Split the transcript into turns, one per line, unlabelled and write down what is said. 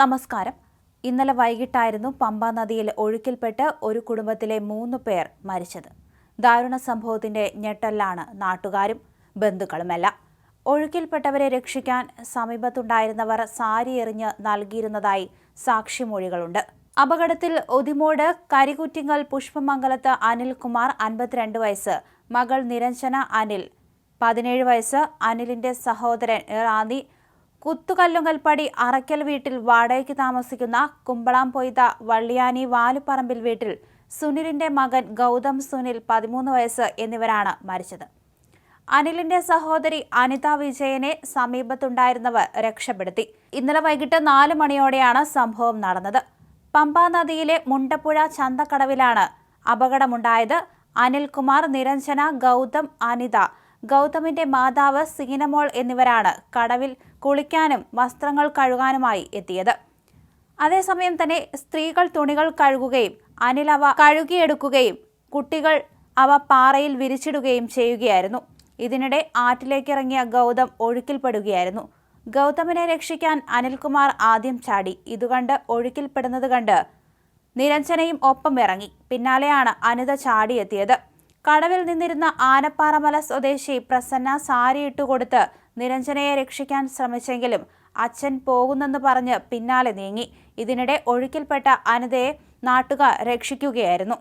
നമസ്കാരം. ഇന്നലെ വൈകിട്ടായിരുന്നു പമ്പ നദിയിൽ ഒഴുക്കിൽപ്പെട്ട് ഒരു കുടുംബത്തിലെ മൂന്ന് പേർ മരിച്ചത്. ദാരുണ സംഭവത്തിന്റെ ഞെട്ടലാണ് നാട്ടുകാരും ബന്ധുക്കളുമെല്ലാം. ഒഴുക്കിൽപ്പെട്ടവരെ രക്ഷിക്കാൻ സമീപത്തുണ്ടായിരുന്നവർ സാരി എറിഞ്ഞ് നൽകിയിരുന്നതായി സാക്ഷിമൊഴികളുണ്ട്. അപകടത്തിൽ ഒതിമോട് കരികുറ്റിങ്ങൽ പുഷ്പമംഗലത്ത് അനിൽകുമാർ അൻപത്തിരണ്ട് വയസ്സ് മകൾ നിരഞ്ജന അനിൽ പതിനേഴ് വയസ്സ് അനിലിന്റെ സഹോദരൻ റാന്നി കുത്തുകല്ലുങ്കൽപ്പടി അറയ്ക്കൽ വീട്ടിൽ വാടകയ്ക്ക് താമസിക്കുന്ന കുമ്പളാം പൊയ്ത വള്ളിയാനി വാലുപറമ്പിൽ വീട്ടിൽ സുനിലിന്റെ മകൻ ഗൗതം സുനിൽ പതിമൂന്ന് വയസ്സ് എന്നിവരാണ് മരിച്ചത്. അനിലിന്റെ സഹോദരി അനിത വിജയനെ സമീപത്തുണ്ടായിരുന്നവർ രക്ഷപ്പെടുത്തി. ഇന്നലെ വൈകിട്ട് നാല് മണിയോടെയാണ് സംഭവം നടന്നത്. പമ്പാ നദിയിലെ മുണ്ടപ്പുഴ ചന്തക്കടവിലാണ് അപകടമുണ്ടായത്. അനിൽകുമാർ നിരഞ്ജന ഗൗതം അനിത ഗൗതമിന്റെ മാതാവ് സീനമോൾ എന്നിവരാണ് കടവിൽ കുളിക്കാനും വസ്ത്രങ്ങൾ കഴുകാനുമായി എത്തിയത്. അതേസമയം തന്നെ സ്ത്രീകൾ തുണികൾ കഴുകുകയും അനിൽ അവ കഴുകിയെടുക്കുകയും കുട്ടികൾ അവ പാറയിൽ വിരിച്ചിടുകയും ചെയ്യുകയായിരുന്നു. ഇതിനിടെ ആറ്റിലേക്കിറങ്ങിയ ഗൗതം ഒഴുക്കിൽപ്പെടുകയായിരുന്നു. ഗൗതമിനെ രക്ഷിക്കാൻ അനിൽകുമാർ ആദ്യം ചാടി. ഇതുകണ്ട് ഒഴുക്കിൽപ്പെടുന്നത് കണ്ട് നിരഞ്ജനയും ഒപ്പം ഇറങ്ങി. പിന്നാലെയാണ് അനിത ചാടിയെത്തിയത്. കടവിൽ നിന്നിരുന്ന ആനപ്പാറമല സ്വദേശി പ്രസന്ന സാരിയിട്ട് ഇട്ടുകൊടുത്ത് നിരഞ്ജനയെ രക്ഷിക്കാൻ ശ്രമിച്ചെങ്കിലും അച്ഛൻ പോകുന്നെന്ന് പറഞ്ഞ് പിന്നാലെ നീങ്ങി. ഇതിനിടെ ഒഴുക്കിൽപ്പെട്ട അനിതയെ നാട്ടുകാർ രക്ഷിക്കുകയായിരുന്നു.